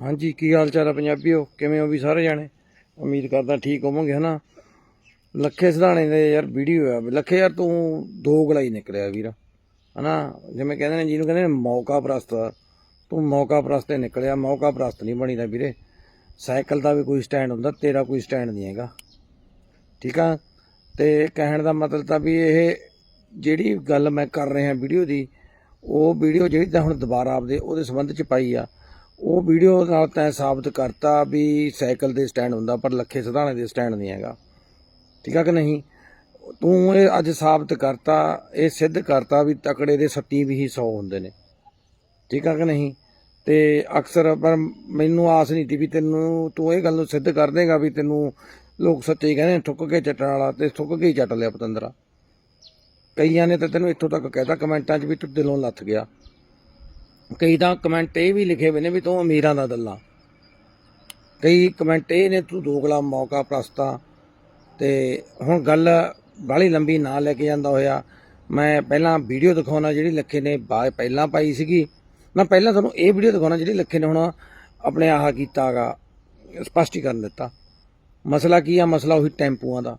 ਹਾਂਜੀ, ਕੀ ਹਾਲ ਚਾਲ ਆ ਪੰਜਾਬੀਓ? ਕਿਵੇਂ ਹੋ ਵੀ ਸਾਰੇ ਜਾਣੇ? ਉਮੀਦ ਕਰਦਾ ਠੀਕ ਹੋਵੋਗੇ, ਹਨਾ? ਲੱਖੇ ਸਿਧਾਣੇ ਦੇ ਯਾਰ ਵੀਡੀਓ ਆ। ਲੱਖੇ ਯਾਰ, ਤੂੰ ਦੋ ਗਲਾਈ ਨਿਕਲਿਆ ਵੀਰ, ਹਨਾ? ਜਿਵੇਂ ਕਹਿੰਦੇ ਨੇ, ਜਿਹਨੂੰ ਕਹਿੰਦੇ ਨੇ ਮੌਕਾ ਪ੍ਰਸਤ। ਤੂੰ ਮੌਕਾ ਪ੍ਰਸਤ ਨਿਕਲਿਆ, ਮੌਕਾ ਪ੍ਰਸਤ ਨਹੀਂ ਬਣੀਦਾ ਵੀਰੇ। ਸਾਈਕਲ ਦਾ ਵੀ ਕੋਈ ਸਟੈਂਡ ਹੁੰਦਾ, ਤੇਰਾ ਕੋਈ ਸਟੈਂਡ ਨਹੀਂ ਹੈਗਾ। ਠੀਕ ਆ? ਤੇ ਕਹਿਣ ਦਾ ਮਤਲਬ ਤਾਂ ਵੀ ਇਹ ਜਿਹੜੀ ਗੱਲ ਮੈਂ ਕਰ ਰਿਹਾ ਵੀਡੀਓ ਦੀ, ਉਹ ਵੀਡੀਓ ਜਿਹੜੀ ਤਾਂ ਹੁਣ ਦੁਬਾਰਾ ਆਪਦੇ ਉਹਦੇ ਸੰਬੰਧ ਚ ਪਾਈ ਆ। ਉਹ ਵੀਡੀਓ ਨਾਲ ਤੈਂ ਸਾਬਤ ਕਰਤਾ ਵੀ ਸਾਈਕਲ ਦੇ ਸਟੈਂਡ ਹੁੰਦਾ ਪਰ ਲੱਖੇ ਸਿਧਾਣੇ ਦੇ ਸਟੈਂਡ ਨਹੀਂ ਹੈਗਾ। ਠੀਕ ਆ ਕਿ ਨਹੀਂ? ਤੂੰ ਇਹ ਅੱਜ ਸਾਬਤ ਕਰਤਾ ਇਹ ਸਿੱਧ ਕਰਤਾ ਵੀ ਤਕੜੇ ਦੇ ਸੱਤੀ ਵੀ ਹੀ 100 ਹੁੰਦੇ ਨੇ। ਠੀਕ ਆ ਕਿ ਨਹੀਂ? ਤੇ ਅਕਸਰ ਪਰ ਮੈਨੂੰ ਆਸ ਨਹੀਂ ਸੀ ਵੀ ਤੈਨੂੰ ਤੂੰ ਇਹ ਗੱਲ ਨੂੰ ਸਿੱਧ ਕਰ ਦੇਗਾ ਵੀ ਤੈਨੂੰ ਲੋਕ ਸੱਚੇ ਕਹਿੰਦੇ ਨੇ, ਠੁੱਕ ਕੇ ਚੱਟਣ ਵਾਲਾ ਤੇ ਠੁੱਕ ਕੇ ਹੀ ਚੱਟ ਲਿਆ ਪਤੰਦਰਾ। ਕਈਆਂ ਨੇ ਤਾਂ ਤੈਨੂੰ ਇੱਥੋਂ ਤੱਕ ਕਹਿਤਾ ਕਮੈਂਟਾਂ 'ਚ ਵੀ ਤੂੰ ਦਿਲੋਂ ਲੱਥ ਗਿਆ। ਕਈ ਤਾਂ ਕਮੈਂਟ ਇਹ ਵੀ ਲਿਖੇ ਹੋਏ ਨੇ ਵੀ ਤੂੰ ਅਮੀਰਾਂ ਦਾ ਦੱਲਾ। ਕਈ ਕਮੈਂਟ ਇਹ ਨੇ, ਤੂੰ ਦੋਗਲਾ ਮੌਕਾ ਪ੍ਰਸਤਾ। ਤੇ ਹੁਣ ਗੱਲ ਬਾਹਲੀ ਲੰਬੀ ਨਾ ਲੈ ਕੇ ਜਾਂਦਾ ਹੋਇਆ। ਮੈਂ ਪਹਿਲਾਂ ਵੀਡੀਓ ਦਿਖਾਉਣਾ ਜਿਹੜੀ ਲੱਖੇ ਨੇ ਬਾ- ਪਹਿਲਾਂ ਪਾਈ ਸੀਗੀ। ਮੈਂ ਪਹਿਲਾਂ ਤੁਹਾਨੂੰ ਇਹ ਵੀਡੀਓ ਦਿਖਾਉਣਾ ਜਿਹੜੀ ਲੱਖੇ ਨੇ ਹੁਣ ਆਪਣੇ ਆਹ ਕੀਤਾਗਾ, ਸਪਸ਼ਟੀਕਰਨ ਦਿੱਤਾ। ਮਸਲਾ ਕੀ ਆ? ਮਸਲਾ ਉਹੀ ਟੈਂਪੂਆਂ ਦਾ।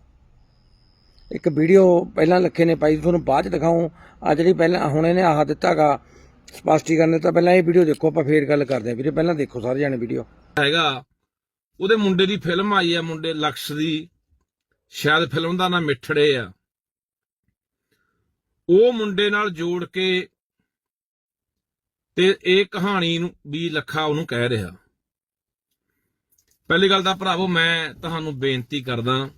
ਇੱਕ ਵੀਡੀਓ ਪਹਿਲਾਂ ਲੱਖੇ ਨੇ ਪਾਈ, ਤੁਹਾਨੂੰ ਬਾਅਦ ਚ ਦਿਖਾਉਂ ਆ ਜਿਹੜੀ ਪਹਿਲਾਂ, ਹੁਣ ਇਹਨੇ ਆਹ ਦਿੱਤਾਗਾ ਸਪਸ਼ਟੀਕਰਨ ਦਿੱਤਾ ਪਹਿਲਾਂ ਇਹ ਵੀਡੀਓ ਦੇਖੋ, ਆਪਾਂ ਫੇਰ ਗੱਲ ਕਰਦੇ ਹਾਂ। ਵੀਰੇ, ਪਹਿਲਾਂ ਦੇਖੋ ਸਾਰੇ ਜਾਣੇ ਵੀਡੀਓ। ਹੈਗਾ। ਉਹਦੇ ਮੁੰਡੇ ਦੀ ਫਿਲਮ ਆਈ ਆ, ਮੁੰਡੇ ਲਕਸ਼ ਦੀ। ਸ਼ਾਇਦ ਫਿਲਮ ਦਾ ਨਾਮ ਮਿੱਠੜੇ ਆ। ਉਹ ਮੁੰਡੇ ਨਾਲ ਜੋੜ ਕੇ ਤੇ ਇਹ ਕਹਾਣੀ ਨੂੰ ਵੀ ਲੱਖਾ ਉਹਨੂੰ ਕਹਿ ਰਿਹਾ। ਪਹਿਲੀ ਗੱਲ ਤਾਂ ਭਰਾਵੋ, ਮੈਂ ਤੁਹਾਨੂੰ ਬੇਨਤੀ ਕਰਦਾ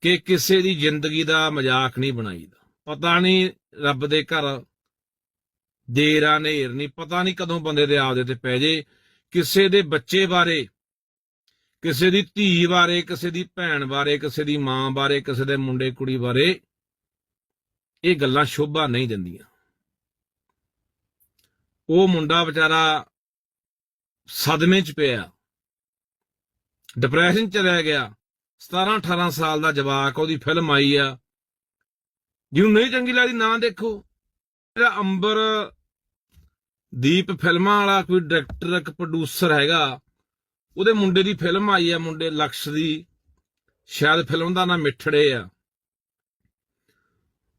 ਕਿ ਕਿਸੇ ਦੀ ਜ਼ਿੰਦਗੀ ਦਾ ਮਜ਼ਾਕ ਨਹੀਂ ਬਣਾਈਦਾ। ਪਤਾ ਨਹੀਂ ਰੱਬ ਦੇ ਘਰ ਦੇਰ ਆ ਨੇਰ ਨਹੀਂ ਪਤਾ ਨਹੀਂ ਕਦੋਂ ਬੰਦੇ ਦੇ ਆਪਦੇ ਤੇ ਪੈ ਜੇ। ਕਿਸੇ ਦੇ ਬੱਚੇ ਬਾਰੇ, ਕਿਸੇ ਦੀ ਧੀ ਬਾਰੇ, ਕਿਸੇ ਦੀ ਭੈਣ ਬਾਰੇ, ਕਿਸੇ ਦੀ ਮਾਂ ਬਾਰੇ, ਕਿਸੇ ਦੇ ਮੁੰਡੇ ਕੁੜੀ ਬਾਰੇ ਇਹ ਗੱਲਾਂ ਸ਼ੋਭਾ ਨਹੀਂ ਦਿੰਦੀਆਂ। ਉਹ ਮੁੰਡਾ ਵਿਚਾਰਾ ਸਦਮੇ 'ਚ ਪਿਆ। ਡਿਪਰੈਸ਼ਨ 'ਚ ਰਹਿ ਗਿਆ। 17 18 ਸਾਲ ਦਾ ਜਵਾਕ, ਉਹਦੀ ਫਿਲਮ ਆਈ ਆ। ਜਿਹਨੂੰ ਨਹੀਂ ਚੰਗੀ ਲੱਗਦੀ, ਨਾ ਦੇਖੋ। ਜਿਹੜਾ ਅੰਬਰ ਦੀਪ ਫਿਲਮਾਂ ਵਾਲਾ ਕੋਈ ਡਾਇਰੈਕਟਰ ਇੱਕ ਪ੍ਰੋਡਿਊਸਰ ਹੈਗਾ, ਉਹਦੇ ਮੁੰਡੇ ਦੀ ਫਿਲਮ ਆਈ ਆ, ਮੁੰਡੇ ਲਕਸ਼ ਦੀ। ਸ਼ਾਇਦ ਫਿਲਮ ਦਾ ਨਾਮ ਮਿੱਠੜੇ ਆ।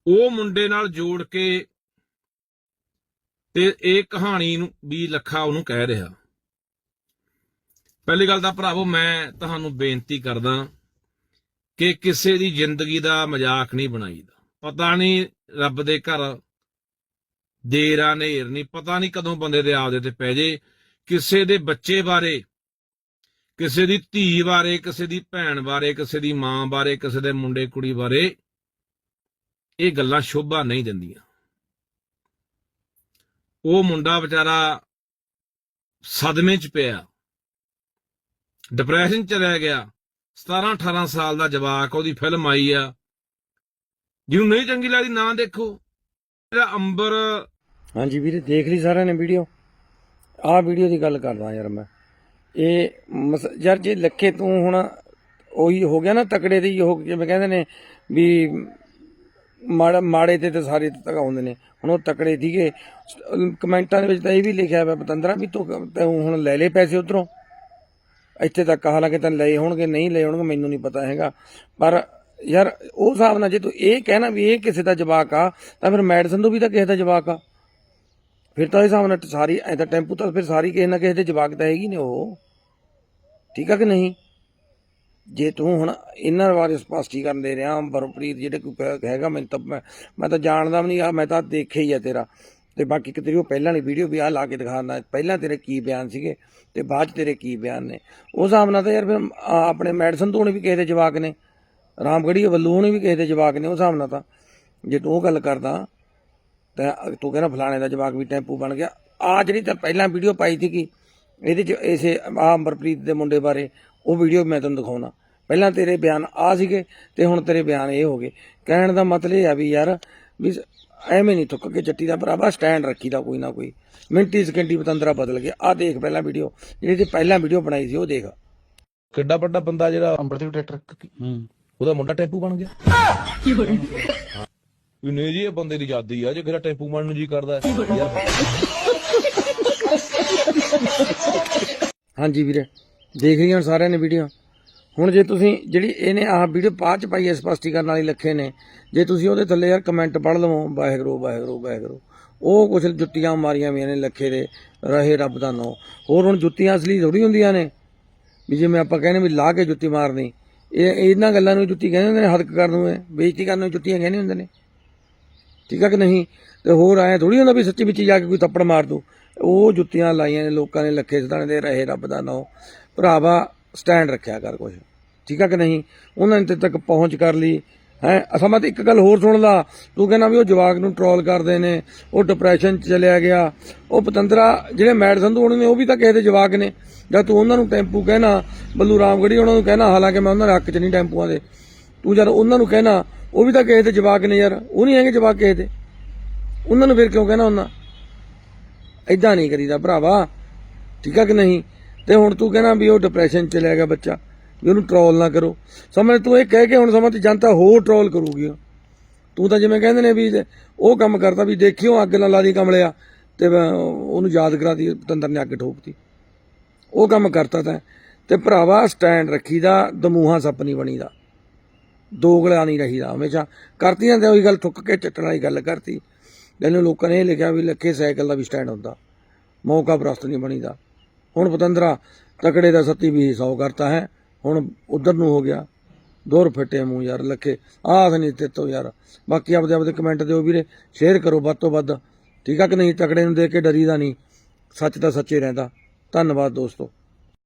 ਉਹ ਮੁੰਡੇ ਨਾਲ ਜੋੜ ਕੇ ਤੇ ਇਹ ਕਹਾਣੀ ਨੂੰ ਵੀ ਲੱਖਾ ਉਹਨੂੰ ਕਹਿ ਰਿਹਾ। ਪਹਿਲੀ ਗੱਲ ਤਾਂ ਭਰਾਵੋ, ਮੈਂ ਤੁਹਾਨੂੰ ਬੇਨਤੀ ਕਰਦਾ ਕਿ ਕਿਸੇ ਦੀ ਜ਼ਿੰਦਗੀ ਦਾ ਮਜ਼ਾਕ ਨਹੀਂ ਬਣਾਈਦਾ। ਪਤਾ ਨਹੀਂ ਰੱਬ ਦੇ ਘਰ ਦੇਰ ਆ ਨੇਰ ਨਹੀਂ ਪਤਾ ਨਹੀਂ ਕਦੋਂ ਬੰਦੇ ਦੇ ਆਪਦੇ ਤੇ ਪੈ ਜੇ। ਕਿਸੇ ਦੇ ਬੱਚੇ ਬਾਰੇ, ਕਿਸੇ ਦੀ ਧੀ ਬਾਰੇ, ਕਿਸੇ ਦੀ ਭੈਣ ਬਾਰੇ, ਕਿਸੇ ਦੀ ਮਾਂ ਬਾਰੇ, ਕਿਸੇ ਦੇ ਮੁੰਡੇ ਕੁੜੀ ਬਾਰੇ ਇਹ ਗੱਲਾਂ ਸ਼ੋਭਾ ਨਹੀਂ ਦਿੰਦੀਆਂ। ਉਹ ਮੁੰਡਾ ਵਿਚਾਰਾ ਸਦਮੇ 'ਚ ਪਿਆ। ਡਿਪਰੈਸ਼ਨ 'ਚ ਰਹਿ ਗਿਆ। 17 18 ਸਾਲ ਦਾ ਜਵਾਕ, ਉਹਦੀ ਫਿਲਮ ਆਈ ਆ। ਜਿਹਨੂੰ ਨਹੀਂ ਚੰਗੀ ਲੱਗਦੀ, ਨਾ ਦੇਖੋ। ਜਿਹੜਾ ਅੰਬਰ ਹਾਂਜੀ ਵੀਰੇ, ਦੇਖ ਲਈ ਸਾਰਿਆਂ ਨੇ ਵੀਡੀਓ ਆਹ ਵੀਡੀਓ ਦੀ ਗੱਲ ਕਰਦਾ ਯਾਰ ਮੈਂ। ਇਹ ਮਸ- ਯਾਰ ਜੇ ਲੱਖੇ ਤੂੰ ਹੁਣ ਉਹੀ ਹੋ ਗਿਆ ਨਾ ਤਕੜੇ 'ਤੇ ਹੀ ਉਹ ਜਿਵੇਂ ਕਹਿੰਦੇ ਨੇ ਵੀ ਮਾੜਾ, ਮਾੜੇ ਤੇ ਤਾਂ ਸਾਰੇ ਤਕਾਉਂਦੇ ਨੇ। ਹੁਣ ਉਹ ਤਕੜੇ ਸੀਗੇ। ਕਮੈਂਟਾਂ ਦੇ ਵਿੱਚ ਤਾਂ ਇਹ ਵੀ ਲਿਖਿਆ ਹੋਇਆ ਪਤੰਦਰਾ ਵੀ ਤੂੰ ਤੂੰ ਹੁਣ ਲੈ ਲੈ ਪੈਸੇ ਉਧਰੋਂ। ਇੱਥੇ ਤੱਕ ਹਾਲਾਂਕਿ ਤੈਨੂੰ ਲਏ ਹੋਣਗੇ, ਨਹੀਂ ਲਏ ਹੋਣਗੇ, ਮੈਨੂੰ ਨਹੀਂ ਪਤਾ ਹੈਗਾ। ਪਰ ਯਾਰ ਉਹ ਹਿਸਾਬ ਨਾਲ ਜੇ ਤੂੰ ਇਹ ਕਹਿਣਾ ਵੀ ਇਹ ਕਿਸੇ ਦਾ ਜਵਾਕ ਆ, ਤਾਂ ਫਿਰ ਮੈਡੀਸਨ ਤੋਂ ਵੀ ਤਾਂ ਕਿਸੇ ਦਾ ਜਵਾਕ ਆ। ਫਿਰ ਤਾਂ ਇਹ ਹਿਸਾਬ ਨਾਲ ਸਾਰੀ, ਐ ਤਾਂ ਟੈਂਪੂ ਤਾਂ ਫਿਰ ਸਾਰੀ ਕਿਸੇ ਨਾ ਕਿਸੇ ਦੇ ਜਵਾਕ ਤਾਂ ਹੈਗੀ ਨੇ ਉਹ। ਠੀਕ ਆ ਕਿ ਨਹੀਂ? ਜੇ ਤੂੰ ਹੁਣ ਇਹਨਾਂ ਬਾਰੇ ਸਪਸ਼ਟੀਕਰਨ ਦੇ ਰਿਹਾ, ਬਰਪ੍ਰੀਤ ਜਿਹੜੇ ਕੋਈ ਹੈਗਾ, ਮੈਨੂੰ ਤਾਂ ਮੈਂ ਤਾਂ ਜਾਣਦਾ ਵੀ ਨਹੀਂ ਆ ਮੈਂ ਤਾਂ ਦੇਖਿਆ ਹੀ ਆ ਤੇਰਾ। ਤੇ ਬਾਕੀ ਕਿ ਤੇਰੀ ਉਹ ਪਹਿਲਾਂ ਵਾਲੀ ਵੀਡੀਓ ਵੀ ਆ ਲਾ ਕੇ ਦਿਖਾਉਂਦਾ ਪਹਿਲਾਂ ਤੇਰੇ ਕੀ ਬਿਆਨ ਸੀਗੇ ਤੇ ਬਾਅਦ ਚ ਤੇਰੇ ਕੀ ਬਿਆਨ ਨੇ। ਉਸ ਹਿਸਾਬ ਨਾਲ ਤਾਂ ਯਾਰ ਫਿਰ ਆਪਣੇ ਮੈਡੀਸਨ ਤੋਂ ਵੀ ਕਿਸੇ ਦੇ ਜਵਾਕ ਨੇ ਰਾਮਗੜੀ ਵੱਲੋਂ ਨੇ ਵੀ ਕਿਸੇ ਦੇ ਜਵਾਕ ਨੇ, ਉਸ ਹਿਸਾਬ ਨਾਲ ਤਾਂ। ਜੇ ਤੂੰ ਉਹ ਗੱਲ ਕਰਦਾ ਤਾਂ ਤੂੰ ਕਹਿੰਦਾ ਫਲਾਣੇ ਦਾ ਜਵਾਕ ਵੀ ਟੈਂਪੂ ਬਣ ਗਿਆ। ਆ ਜਿਹੜੀ ਤਾਂ ਪਹਿਲਾਂ ਵੀਡੀਓ ਪਾਈ ਸੀ ਕਿ ਇਹਦੇ ਚ ਇਸੇ ਆ ਅੰਬਰਪ੍ਰੀਤ ਦੇ ਮੁੰਡੇ ਬਾਰੇ ਉਹ ਵੀਡੀਓ ਮੈਂ ਤੁਹਾਨੂੰ ਦਿਖਾਉਣਾ। ਪਹਿਲਾਂ ਤੇਰੇ ਬਿਆਨ ਆ ਸੀਗੇ ਤੇ ਹੁਣ ਤੇਰੇ ਬਿਆਨ ਇਹ ਹੋ ਗਏ। ਕਹਿਣ ਦਾ ਮਤਲਬ ਇਹ ਆ ਵੀ ਯਾਰ ਵੀ ਐਵੇਂ ਨਹੀਂ ਥੁੱਕ ਕੇ ਚੱਟੀ ਦਾ ਭਰਾਵਾ ਸਟੈਂਡ ਰੱਖੀਦਾ ਕੋਈ ਨਾ ਕੋਈ। ਮਿੰਟੀ ਸਕਿੰਟੀ ਪਤੰਦਰਾ ਬਦਲ ਗਿਆ। ਆ ਦੇਖ ਪਹਿਲਾਂ ਵੀਡੀਓ ਜਿਹੜੀ ਤੇ ਪਹਿਲਾਂ ਵੀਡੀਓ ਬਣਾਈ ਸੀ ਉਹ ਦੇਖ। ਕਿੱਡਾ ਵੱਡਾ ਬੰਦਾ ਜਿਹੜਾ ਅੰਮ੍ਰਿਤਸਰ ਟਰੈਕਟਰ ਹੂੰ ਉਹਦਾ ਮੁੰਡਾ ਟੈਂਪੂ ਬਣ ਗਿਆ। ਵੀ ਨਹੀਂ ਜੀ, ਇਹ ਬੰਦੇ ਦੀ ਆਜ਼ਾਦੀ ਆ, ਜੇ ਕਿਹੜਾ ਟੈਂਪੂ ਬਣਨ ਨੂੰ ਜੀ ਕਰਦਾ ਹੈ। ਹਾਂਜੀ ਵੀਰੇ, ਦੇਖ ਰਹੀਆਂ ਹੁਣ ਸਾਰਿਆਂ ਨੇ ਵੀਡੀਓ। ਹੁਣ ਜੇ ਤੁਸੀਂ ਜਿਹੜੀ ਇਹਨੇ ਆਹ ਵੀਡੀਓ ਬਾਅਦ ਚ ਪਾਈ ਹੈ, ਸਪਸ਼ਟੀਕਰਨ ਵਾਲੀ ਲੱਖੇ ਨੇ, ਜੇ ਤੁਸੀਂ ਉਹਦੇ ਥੱਲੇ ਯਾਰ ਕਮੈਂਟ ਪੜ੍ਹ ਲਵੋ, ਵਾਹਿਗੁਰੂ ਵਾਹਿਗੁਰੂ ਵਾਹਿਗੁਰੂ। ਉਹ ਕੁਛ ਜੁੱਤੀਆਂ ਮਾਰੀਆਂ ਵੀਆਂ ਨੇ ਲੱਖੇ ਦੇ, ਰਹੇ ਰੱਬ ਦਾ ਨਾਂ ਹੋਰ ਹੁਣ ਜੁੱਤੀਆਂ ਅਸਲੀ ਥੋੜੀ ਹੁੰਦੀਆਂ ਨੇ, ਵੀ ਜਿਵੇਂ ਆਪਾਂ ਕਹਿੰਦੇ ਵੀ ਲਾ ਕੇ ਜੁੱਤੀ ਮਾਰਨੀ। ਇਹ ਇਹਨਾਂ ਗੱਲਾਂ ਨੂੰ ਜੁੱਤੀ ਕਹਿੰਦੇ ਹੁੰਦੇ ਨੇ ਹੱਕ ਕਰਨ ਨੂੰ ਇਹ ਬੇਇੱਜ਼ਤੀ ਕਰਨ ਨੂੰ ਜੁੱਤੀਆਂ ਕਹਿੰਦੇ ਹੁੰਦੇ ਨੇ। ਠੀਕ ਆ ਕਿ ਨਹੀਂ? ਤੇ ਹੋਰ ਆਇਆ ਥੋੜੀ ਹੁੰਦਾ ਵੀ ਸੱਚੀ ਵਿੱਚ ਜਾ ਕੇ ਕੋਈ ਥੱਪੜ ਮਾਰ ਦੂ ਉਹ ਜੁੱਤੀਆਂ ਲਾਈਆਂ ਨੇ ਲੋਕਾਂ ਨੇ, ਲੱਖੇ ਸਦਾਣੇ ਦੇ ਰਹੇ ਰੱਬ ਦਾ ਨਾਂ ਭਰਾਵਾ ਸਟੈਂਡ ਰੱਖਿਆ ਕਰ ਕੁਛ। ਠੀਕ ਆ ਕਿ ਨਹੀਂ? ਉਹਨਾਂ ਨੇ ਤੇ ਤੱਕ ਪਹੁੰਚ ਕਰ ਲਈ। ਹੈ? ਅਸਮਾਂ ਤੇ ਇੱਕ ਗੱਲ ਹੋਰ ਸੁਣ ਲਾ ਤੂੰ ਕਹਿੰਦਾ ਵੀ ਉਹ ਜਵਾਕ ਨੂੰ ਟਰੋਲ ਕਰਦੇ ਨੇ, ਉਹ ਡਿਪਰੈਸ਼ਨ ਚ ਚਲਿਆ ਗਿਆ। ਉਹ ਪਤੰਦਰਾ, ਜਿਹੜੇ ਮੈਡ ਸੰਧੂ ਉਹਨਾਂ ਨੇ, ਉਹ ਵੀ ਤਾਂ ਕਿਸੇ ਦੇ ਜਵਾਕ ਨੇ। ਜਦ ਤੂੰ ਉਹਨਾਂ ਨੂੰ ਟੈਂਪੂ ਕਹਿਣਾ, ਬੱਲੂ ਰਾਮਗੜੀ ਉਹਨਾਂ ਨੂੰ ਕਹਿਣਾ, ਹਾਲਾਂਕਿ ਮੈਂ ਉਹਨਾਂ ਦੇ ਹੱਕ ਚ ਨਹੀਂ ਟੈਂਪੂਆਂ ਦੇ। ਤੂੰ ਜਦ ਉਹਨਾਂ ਨੂੰ ਕਹਿਣਾ ਉਹ ਵੀ ਤਾਂ ਕਿਸੇ ਦੇ ਜਵਾਕ ਨੇ ਯਾਰ, ਉਹ ਨਹੀਂ ਹੈਗੇ ਜਵਾਕ ਕਿਸੇ ਦੇ ਉਹਨਾਂ ਨੂੰ ਫਿਰ ਕਿਉਂ ਕਹਿਣਾ ਉਹਨਾਂ? ਐਦਾਂ ਨਹੀਂ ਕਰੀਦਾ ਭਰਾਵਾ। ਠੀਕ ਆ ਕਿ ਨਹੀਂ? ਤੇ ਹੁਣ ਤੂੰ ਕਹਿਣਾ ਵੀ ਉਹ ਡਿਪਰੈਸ਼ਨ ਚ ਲੈ ਗਿਆ ਬੱਚਾ, ਵੀ ਉਹਨੂੰ ਟਰੋਲ ਨਾ ਕਰੋ। ਸਮਝ, ਤੂੰ ਇਹ ਕਹਿ ਕੇ ਹੁਣ ਸਮਝ ਜਨਤਾ ਹੋਰ ਟਰੋਲ ਕਰੂਗੀ ਤੂੰ ਤਾਂ ਜਿਵੇਂ ਕਹਿੰਦੇ ਨੇ ਵੀ ਉਹ ਕੰਮ ਕਰਤਾ ਵੀ ਦੇਖਿਓ ਅੱਗ ਨਾਲ ਲਾ ਦੀ ਕਮਲਿਆ ਤੇ ਉਹਨੂੰ ਯਾਦ ਕਰਾਤੀ ਤੰਦਰ ਨੇ ਅੱਗ ਠੋਕਤੀ। ਉਹ ਕੰਮ ਕਰਤਾ ਤੈਂ। ਤੇ ਭਰਾਵਾ ਸਟੈਂਡ ਰੱਖੀਦਾ, ਦਮੂਹਾ ਸੱਪ ਨਹੀਂ ਬਣੀਦਾ। ਦੋਗਲਾ ਨਹੀਂ ਰਹੀਦਾ, ਹਮੇਸ਼ਾ ਕਰਤੀ ਜਾਂਦੇ ਉਹੀ ਗੱਲ ਠੁੱਕ ਕੇ ਚੱਟਣ ਵਾਲੀ ਗੱਲ ਕਰਤੀ। ਮੈਨੂੰ ਲੋਕਾਂ ਨੇ ਇਹ ਲਿਖਿਆ ਵੀ ਲੱਖੇ ਸਾਈਕਲ ਦਾ ਵੀ ਸਟੈਂਡ ਹੁੰਦਾ, ਮੌਕਾ ਪ੍ਰਸਤ ਨਹੀਂ ਬਣੀਦਾ। ਹੁਣ ਪਤੰਦਰਾ ਤਕੜੇ ਦਾ ਸੱਤੀ ਵੀ 100 ਕਰਤਾ ਹੈ, ਹੁਣ ਉਧਰ ਨੂੰ ਹੋ ਗਿਆ। ਦੋਰ ਫਟੇ ਮੂੰਹ ਯਾਰ ਲੱਖੇ ਆਖ ਨਹੀਂ ਤੇ ਤੋਂ ਯਾਰ। ਬਾਕੀ ਆਪਦੇ ਆਪਦੇ ਕਮੈਂਟ ਦਿਓ ਵੀਰੇ ਸ਼ੇਅਰ ਕਰੋ ਵੱਧ ਤੋਂ ਵੱਧ। ਠੀਕ ਆ ਕਿ ਨਹੀਂ? ਤਕੜੇ ਨੂੰ ਦੇਖ ਕੇ ਡਰੀਦਾ ਨਹੀਂ। ਸੱਚ ਤਾਂ ਸੱਚੇ ਰਹਿੰਦਾ। ਧੰਨਵਾਦ ਦੋਸਤੋ।